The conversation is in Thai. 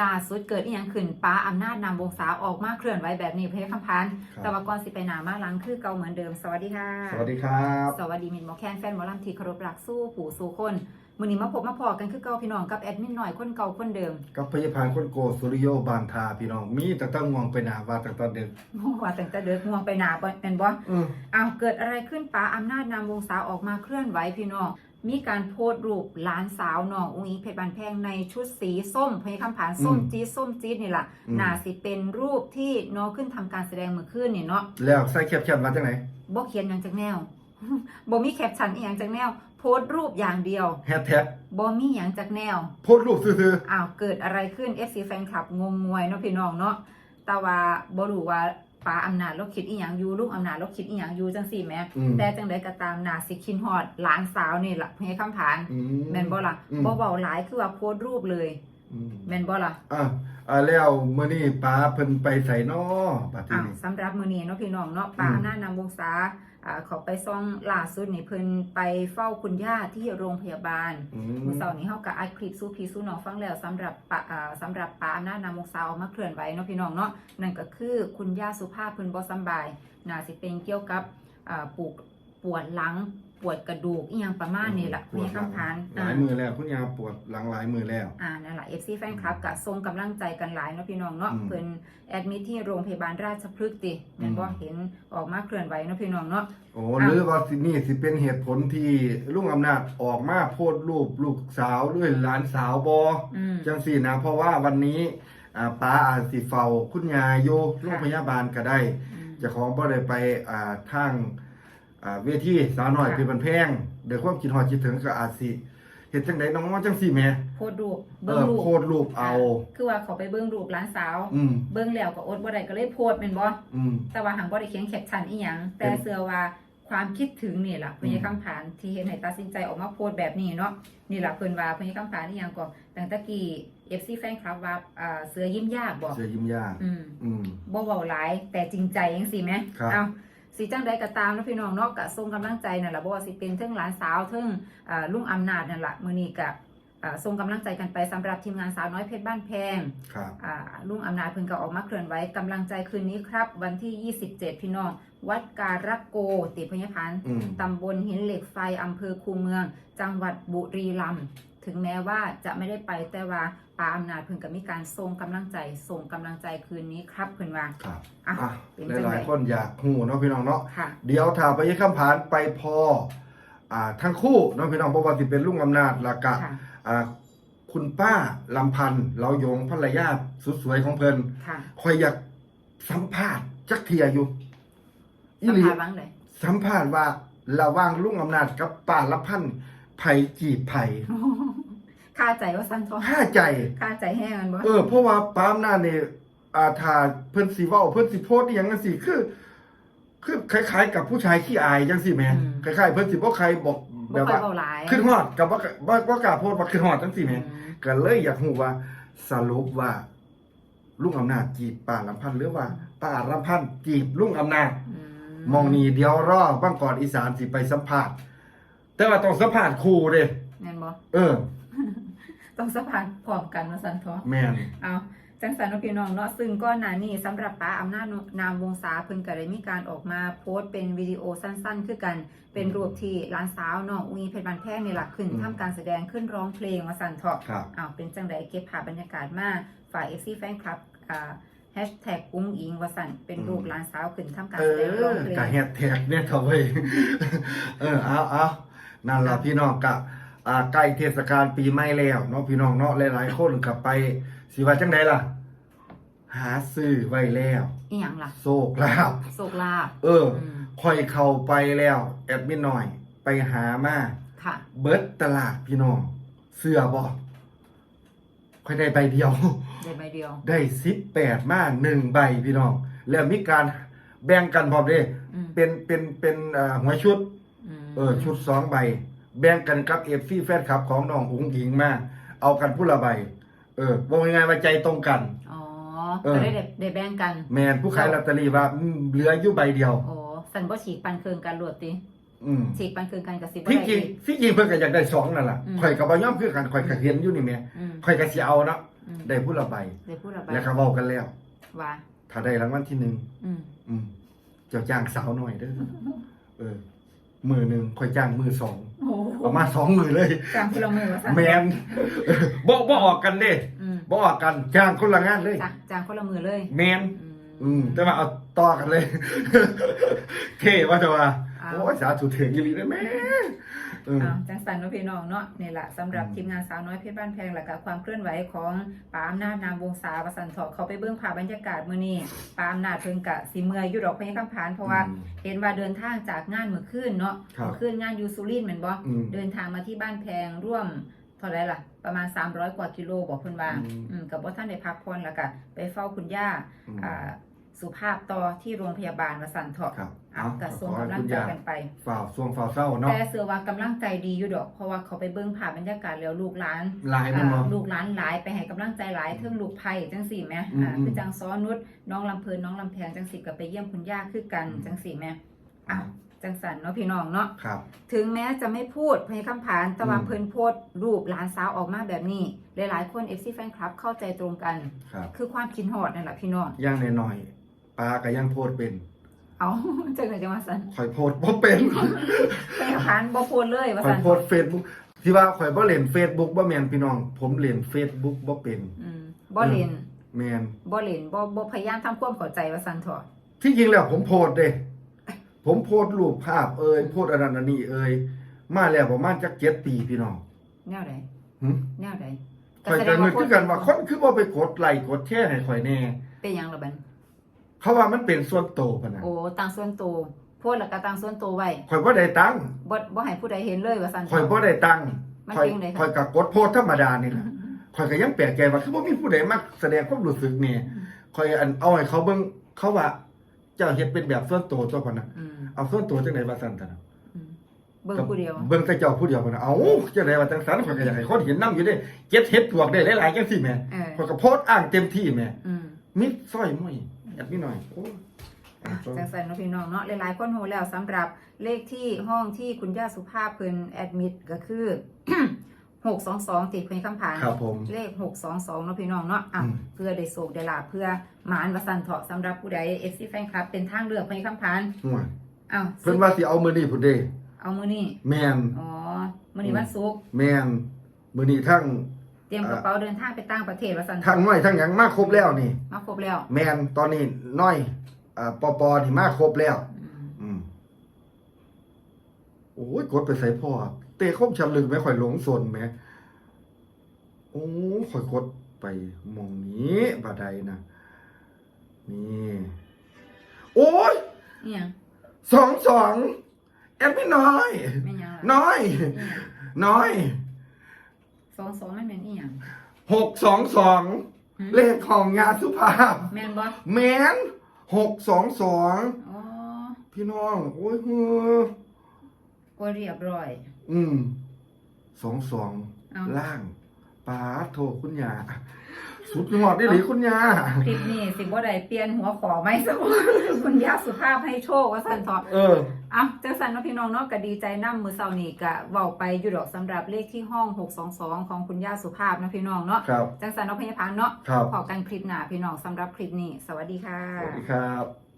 ล่าสุดเกิดอีหยังขึ้นป้าอำนาจนำวงศาออกมาเคลื่อนไหวแบบนี้เพื่อคำพันธ์ครับ แต่ว่าก่อนสิไปหนามาหลังคือเก่าเหมือนเดิมสวัสดีค่ะ สวัสดีครับ สวัสดีมินหมอแคนแฟนหมอลำที่เคารพรักสู้ผู้สู้คนมื้อนี้มาพบมาพอกันคือเก่าพี่น้องกับแอดมินหน่อยคนเก่าคนเดิมกับพยาบาลคนโกสุริโยบานทาพี่น้อง มีแต่ตั้งงวงไปหนาว่าตั้งแต่เด็กว่าตั้งแต่เด็กง่วงไปหนาบ่เป็นบ่ อืม อ้าวเกิดอะไรขึ้นป้าอำนาจนำวงศาออกมาเคลื่อนไหวพี่น้อง มีการโพสต์รูปหลานสาวน้องอุ้งอิงเพชรบานแพงในชุดสีส้มพยคำผานส้มจี๊ดส้มจี๊ดนี่แหละน่าสิเป็นรูปที่น้องขึ้นทำการแสดงเมื่อคืนนี่เนาะแล้วใส่แคปชั่นมาจากไหนบ่เขียนอย่างจากแนว บ่มีแคปชั่นอีหยังจากแนว โพสต์รูปอย่างเดียวแฮชแท็กบ่มีหยังจากแนว โพสต์รูปซื่ออ้าวเกิดอะไรขึ้น FC แฟนคลับงงงวยเนาะพี่น้องเนาะแต่ว่าบ่รู้ว่า ป้าอำนาจเราคิดอีหยังอยู่ลุงอำนาจเราคิดอีหยังอยู่จังซี่แหมๆอืม แต่จังใดก็ตามน่าสิคินฮอดหลานสาวนี่ล่ะให้คำผานอืแม่นบ่ล่ะอืม บ่เว้าหลายคือว่าโพสต์รูปเลยอืม แม่นบ่ล่ะอะอ่าแล้วมื้อนี้ป้าเพิ่นไปใส่นอบัดทีอ้าวนี้สำหรับมื้อนี้เนาะพี่น้องเนาะป้าอืมอำนาจนำวงศาอ่าเขาไปซ่องล่าสุดนี่เพิ่นไปเฝ้าคุณย่าที่โรงพยาบาล อืมื่อมเสาร์นี้เฮาก็อัดคลิปสู้พี่สู้น้องฟังแล้วสำหรับปะอ่าสำหรับปาอำนาจนำวงศาออกมาเคลื่อนไหวเนาะพี่น้องเนาะนั่นก็คือคุณย่าสุภาพเพิ่นบ่สำบายน่าสิเป็นเกี่ยวกับอ่าปวด ปวดหลังปวดกระดูกอีหยังประมาณนี้ล่ะปวมีดหลังคำพานหลายมือแล้วคุณยาปวดหลังหลายมือแล้ว อ่านั่นล่ะ FC แฟนคลับก็ส่งกำลังใจกันหลายเนาะพี่น้องเนาะอืมเพิ่นแอดมิทที่โรงพยาบาลราชพฤกษ์ติแม่นบ่อืม เห็นออกมาเคลื่อนไหวเนาะพี่น้องเนาะ โอ้อะหรือว่าสินี่สิเป็นเหตุผลที่ลุงอำนาจออกมาโพสต์รูปลูกสาวด้วยหลานสาวบออืม จังสี่นะเพราะว่าวันนี้อ่าป้าอาจสิเฝ้าคุณยายอยู่โรงพยาบาลก็ได้อืมเจ้าของบ่ได้ไปอ่าทาง อ่าเวทีสาวน้อยค่ะ เป็นบันแพงเดี๋ยวความคิดฮอดคิดถึงก็อาจสิเฮ็ดจังไดน้องจังสี่แหม่โพสต์รูปเอเบิ่งอรูปโพสต์รูปเอา คือว่าเขาไปเบิ่งรูปหลานสาว อืมเบิ่งแล้วก็อดบ่ได้ก็เลยโพสต์แม่นบ่อืม แต่ว่าหังบ่ได้เขียนแคปชั่นอีหยังแต่เป็นเชื่อว่าความคิดถึงนี่ล่ะอืม พญาคำผานที่เฮ็ดให้ตัดสินใจออกมาโพสต์แบบนี้เนาะนี่ล่ะเพิ่นว่าพญาคำผานอีหยังก็ตั้งแต่กี้ FC แฟนคลับว่าอ่าเสือยิ้มยากบ่เสียยิ้มยากอืม อืม บ่เว้าหลายแต่จริงใจจังซี่แหมครับ เอ้า สิจังใดก็ตามเนาะพี่น้องเนาะก็ส่งกำลังใจนั่นล่ะบ่ว่าสิเป็นเทิงหลานสาวเทิงอ่าลุงอำนาจนั่นล่ะมื้อนี้ก็อ่าส่งกำลังใจกันไปสำหรับทีมงานสาวน้อยเพชรบ้านแพงครับอ่าลุงอำนาจเพิ่งก็ออกมาเคลื่อนไหวกำลังใจคืนนี้ครับ วันที่ 27 พี่น้อง วัดการะโกติพญพันธ์อืมตำบลหินเหล็กไฟอำเภอคูเมือง จังหวัดบุรีรัมย์ ถึงแม้ว่าจะไม่ได้ไปแต่ว่าปาอำนาจเพิ่งก็มีการส่งกำลังใจส่งกำลังใจคืนนี้ครับเพิ่นว่าครับอะอะเป็นหจังลายไดๆคนอยากฮู้เนาะพี่น้องเนาะค่ะ เดี๋ยวถ้าไปยี่คำผานไปพออ่าทั้งคู่เน้องพี่น้องบ่ว่าสิเป็นลุงอำนาจและกะค่ะ อ่าคุณป้าลำพันธ์เรายงภรรยาสุดสวยของเพิ่นค่ะคอยอยากสัมภาษณ์จักเทียอยู่อีสัมหลี ภาษณ์บ้างเลยสัมภาษณ์ว่าระหว่างลุงอำนาจกับป้าลำพันธ์ ไผจีบไผค่าใจว่าสั้นท้องห้าใจ ค่าใจแห้งกันบ่เออเพราะว่าป้าอำนาจนี่อาถ้าเพิ่นสิเว้าเพิ่นสิโพสต์อหย่างนั้นสิคือ คือคล้าย ๆ กับผู้ชายขี้อายจังซี่แหมคล้ายๆเพิ่นสิบ่ใครบอกแบบ่บค่อยว่าเว้าหลายขึ้นฮอดกับว่าว่าว่ากล้าโพสต์ว่าขึ้นฮอดจังซี่แหมอืมก็เลยอยากรู้ว่าสรุปว่าลุงอำนาจจีบป้าลำพันธ์หรือว่าป้าลำพันธ์จีบลุงอำนาจ อืมองนี่เดียวรอบ้างก่อนอีสานสิไปสัมภาษณ์ แต่ว่าต้องสัมภาษณ์ครูเด้แม่นบ่เออ ต้องสัมภาษณ์พร้อมกันว่าสั้นท้องแม่น เอาจังสันเนาะพี่น้องเนาะซึ่งก้อนหนานี่สำหรับป้าอำนาจนามวงศาเพิ่นก็ได้มีการออกมาโพสต์เป็นวิดีโอสั้นๆ คือกันเป็นรูปที่หลานสาวน้องอุ้งอิงเพชรบันแพงนี่หลักขึ้นทำการแสดงขึ้นร้องเพลงว่าสั่นเถาะครับ อ้าวเป็นจังไดเก็บภาพบรรยากาศมาฝ่ายเอฟซีแฟนคลับอ่าแฮชแท็กอุ้งอิงว่าสั่นเป็นรูปหลานสาวขึ้นทำการเอแสดงร้องอเพลงกะแฮดแท็กเนี่ยเถอะเว้ยเออเอาเอา นั่นล่ะพี่น้องกะอ่าใกล้เทศกาลปีใหม่แล้วเนาะพี่น้องเนาะหลายๆคนก็ไปสิว่าจังไดล่ะ หาซื้อไว้แล้วอีหยังล่ะโชคลาภโศกลาภเอออืมค่อยเข้าไปแล้ว แอดมินหน่อย ไปหามาค่ะ เบิดตลาดพี่น้อง เสื้อบ่ค่อยได้ใบเดียว ได้ใบเดียว ได้สิบแปดมาหนึ่งใบพี่น้อง แล้วมีการแบ่งกันพร้อมเด้อืมเป็นเป็นเป็นเอ่อหัวชุดม เออชุดสองใบ แบ่งกันกับเอฟซีแฟนคลับของน้องอุ๋งอิงมาเอากันผู้ละใบ เออบอกยังไงว่าใจตรงกัน อ๋อเออก็ได้ได้แบ่งกันแมนผู้ขายลอตเตอรี่ว่าอืมเหลืออยู่ใบเดียว โอ้สันบ่ฉีกปันเคืองกันรวดติอืมฉีกปันเคืองกันกับสิบ่ที่ได้จริงอีกที่จริงเพิ่นก็อยากได้สองนั่นแหละอืมข่อยกับบ่ยอมคือกันข่อยก็เห็นอยู่นี่แหม่อืมข่อยก็สิเอาเนาะอืมได้ผู้ละใบได้พูดอะไรแล้วก็เว้ากันแล้ว ว่าถ้าได้รางวัลที่หนึ่งอืม อืมเจ้าจ้างสาวหน่อยเด้อเออ มือหนึ่งค่อยจ้างมือสองโอ้โหเอามาสองมือเลยจางคนละมือว่าสั่นแมนบ่บ่ออกกันเด้อืมบ่ออกกันจ้างคนละงานเลยจางจางคนละมือเลยแมนอืมอืมแต่ว่าเอาต่อกันเลย เท่ว่าจะว่าเอา โอ้ยสาธุถึงอีหลีได้แม่เอออ้าวจังสันเนาะพี่น้องเนาะนี่แหละสำหรับอืม ทีมงานสาวน้อยเพชรบ้านแพงและกับความเคลื่อนไหวของปาอำนาจนามวงศาวสันทอเขาไปเบื้องผ่าพบรรยากาศมื้อนี้ปาอำนาจเพิ่นกะสิเมื่อยอยู่ดอกพญาคำพานเพราะว่า อืม เห็นว่าเดินทางจากงานเมื่อคืนเนาะครับ เมื่อคืนงานอยูซูรินทร์แม่นบ่อืม เดินทางมาที่บ้านแพงร่วมเท่าไหร่ล่ะ ประมาณ 300 กว่ากิโลบอกเพิ่นว่าอืม อืมกับว่าท่านได้พักผ่อนแล้วก็ไปเฝ้าคุณย่าอืม อ่า สุภาพต่อที่โรงพยาบาลวสันเถาะครับเอากระทรวงขอให้กำลังคุณใจย่ากันไปฝ่าวส่วงฝ่าวเศร้าเนาะแต่เสือว่ากำลังใจดีอยู่ดอก เพราะว่าเขาไปเบิ่งผ่าพบรรยากาศแล้วลูกหลานหลายมันอ่าเนาะลูกหลานหลายไปให้กำลังใจหลายเทิงลูกไผ่จังสี่แหม่อืมอ่าอืมคือจังซ้อนุชน้องลำเพลินน้องลำแพงจังสี่ก็ไปเยี่ยมคุณย่าคือกันอืมจังสี่แหม่อ้าวจังสันเนาะพี่น้องเนาะครับถึงแม้จะไม่พูดพยคำผานแต่ว่าอืมเพิ่นโพสต์รูปหลานสาวออกมาแบบนี้ หลายๆคน FC แฟนคลับเข้าใจตรงกันครับคือความคิดฮอดนั่นแหละพี่น้องย่างหน่อยๆ ปลาก็ยังโพดเป็นเอาจังไหนจังว่าสันข่อยโพดบ่เป็นพยคำผานบ่โพสต์เลยว่าข่อสัยนโพดเฟซบุ๊กที่ว่าข่อยบ่เล่นเฟซบุ๊กบ่แม่นพี่น้อง ผมเล่นเฟซบุ๊กบ่เป็นอืมบ่เล่นแม่นบ่เล่นบ่บ่พยายามทำความเข้าใจว่าสันเถอะที่จริงแล้วผมโพดเด้ ผมโพดรูปภาพเอ่ยโพดอันนั้นอันนี้เอ่ยมาแล้วประมาณจัก7ปีพี่น้องแนวใดหึแนวใดข่อยก็นึกคือกันว่าคนคือบ่ไปกดไลค์กดแชร์ให้ข่อยแน่เป็นหยังล่ะบัด เขาว่ามันเป็นส่วนโตวพะนะโอ้ต่างส่วนตัวโพสต์แล้วก็ต่างส่วนตัวไว้ข่อยบ่ได้ตังค์บ่บ่ให้ผู้ใดเห็นเลยว่าสันข่อยบ่ได้ตังค์มันข่อยเป็นจังไดข่คะอยก็กดโพสต์ธรรมดานี่แหละข่อยก็ยังแปลกใจว่าคือบ่มีผู้ใดมาแสดงความรู้สึกนี่ข่อยอันเอาให้เขาเบิ่งเขาว่า เจ้าเฮ็ดเป็นแบบส่วนตัวตัวพะนะอืมเอาส่วนตัวจังไดว่าซั่นตะนะ อืมเบิ่งผู้เดียว เบิ่งแต่เจ้าผู้เดียวพะนะเอ้าจังไดว่าจังซั่นข่อยก็อยากให้คนเห็นนํอยู่เด้เก็บเฮ็ดปวกได้หลายๆจังซี่แหมเออข่อยก็โพสต์อ้างเต็มที่แหมอืมมิดซอยม้อย อยากนิดหน่อยโอ้ยจังสันเนาะพี่น้องเนาะหลายๆคนโหแล้วสำหรับเลขที่ห้องที่คุณย่าสุภาพเพิ่นแอดมิดก็คือ 622ติดเพิ่นคำผ่านครับผม เลข 622เนาะพี่น้องเนาะอะอืม เพื่อได้โศกได้ลาภเพื่อหมานวสันเถาะสำหรับผู้ใด FC แฟนคลับ เป็นทางเลือกเพิ่นคำผ่านห่วยอ้าวเพิ่นว่าสิเอามื้อนี้พุ่นเด้เอามื้อนี้แม่นอ๋อมื้อนี้วันศุกร์แม่นมื้อนี้ทั้ง เตรียมกระเป๋าเดินทางไปต่างประเทศวสันทั้งน้อยทั้งหยังมาครบแล้วนี่ มาครบแล้วแม่นตอนนี้น้อยอ่าปอปอนี่มาครบแล้ว อืมอืมโอ้ยกดไปใส่พ่อเตะคมฉลึกไหมข่อยหลงสนไหมโอ้ข่อยกดไปหมองนี้บาใดนะนี่ โอ้ยนี่หยังสองสองแอดไม่น้อยแม่นหยังล่ะน้อยอีหยังน้อย สองสองมันเป็นอีหยังหกสองสองหืมเลขของงานสุภาพ แม่นบ่แมนหกสองสองอ๋อพี่น้องโอ้ยเฮ้อก็เรียบร้อย อืมสองสองเอาล่าง ปาดโทคุณยาสุดยอดได้หรือคุณยาคลิปนี้สิบ่ได้เปลี่ยนหัวขอไหมสักคุณย่าสุภาพให้โชคว่าสันเถาะเอออะจังสันเนาะพี่น้องเนาะก็ดีใจนํมือเช้านี้ก็เว้าไปอยู่ดอกสำหรับเลขที่ห้อง 622 ของคุณย่าสุภาพเนาะพี่น้องเนาะครับจังสันเนาะพยาพานเนาะครับพอกันคลิปหน้าพี่น้องสำหรับคลิปนี้ สวัสดีค่ะ สวัสดีครับ